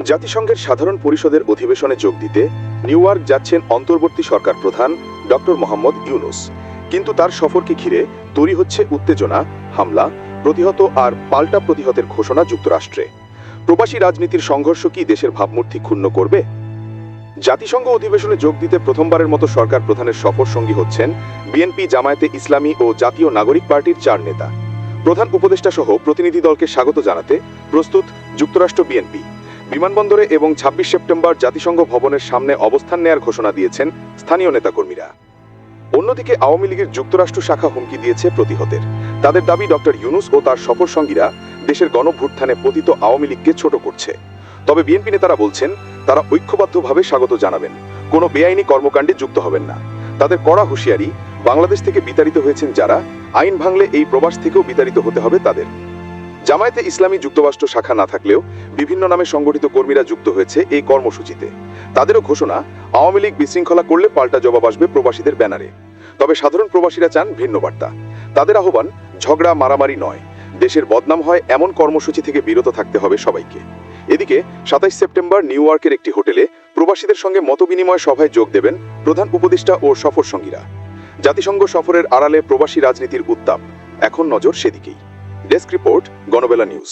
জাতিসংঘের সাধারণ পরিষদের অধিবেশনে যোগ দিতে নিউ ইয়র্ক যাচ্ছেন অন্তর্বর্তী সরকার প্রধান ডক্টর মোহাম্মদ ইউনুস। কিন্তু তার সফরকে ঘিরে তৈরি হচ্ছে উত্তেজনা, হামলা, প্রতিহত আর পাল্টা প্রতিহতের ঘোষণা যুক্তরাষ্ট্রে। প্রবাসী রাজনীতির সংঘর্ষ কি দেশের ভাবমূর্তি ক্ষুণ্ণ করবে? জাতিসংঘ অধিবেশনে যোগ দিতে প্রথমবারের মতো সরকার প্রধানের সফর সঙ্গী হচ্ছেন বিএনপি, জামায়াতে ইসলামী ও জাতীয় নাগরিক পার্টির চার নেতা। প্রধান উপদেষ্টা সহ প্রতিনিধি দলকে স্বাগত জানাতে প্রস্তুত যুক্তরাষ্ট্র বিএনপি। বিমানবন্দরে এবং ছাব্বিশ সেপ্টেম্বর জাতিসংঘ ভবনের সামনে অবস্থান নেয়ার ঘোষণা দিয়েছেন স্থানীয় নেতাকর্মীরা। অন্যদিকে আওয়ামী লীগের যুক্তরাষ্ট্র শাখা হুমকি দিয়েছে প্রতিহতের। তাদের দাবি ডক্টর ইউনুস ও তার সফর সঙ্গীরা দেশের গণভ্যুত্থানে পতিত আওয়ামী লীগকে ছোট করছে। তবে বিএনপি নেতারা বলছেন, তারা ঐক্যবদ্ধভাবে স্বাগত জানাবেন। কোনো বেআইনি কর্মকাণ্ডে যুক্ত হবেন না। তাদের কড়া হুঁশিয়ারি, বাংলাদেশ থেকে বিতাড়িত হয়েছেন যারা, আইন ভাঙলে এই প্রবাস থেকেও বিতাড়িত হতে হবে তাদের। জামায়াতে ইসলামী যুক্তরাষ্ট্র শাখা না থাকলেও বিভিন্ন নামে সংগঠিত কর্মীরা যুক্ত হয়েছে এই কর্মসূচিতে। তাদেরও ঘোষণা, আওয়ামী লীগ বিশৃঙ্খলা করলে পাল্টা জবাব আসবে প্রবাসীদের ব্যানারে। তবে সাধারণ প্রবাসীরা চান ভিন্ন বার্তা। তাদের আহ্বান, ঝগড়া মারামারি নয়। দেশের বদনাম হয় এমন কর্মসূচি থেকে বিরত থাকতে হবে সবাইকে। এদিকে, সাতাইশ সেপ্টেম্বর নিউ ইয়র্কের একটি হোটেলে প্রবাসীদের সঙ্গে মতবিনিময় সভায় যোগ দেবেন প্রধান উপদেষ্টা ও সফর সঙ্গীরা জাতিসংঘ সফরের আড়ালে প্রবাসী রাজনীতির উত্তাপ। এখন নজর সেদিকেই। Desk report গণবেলা news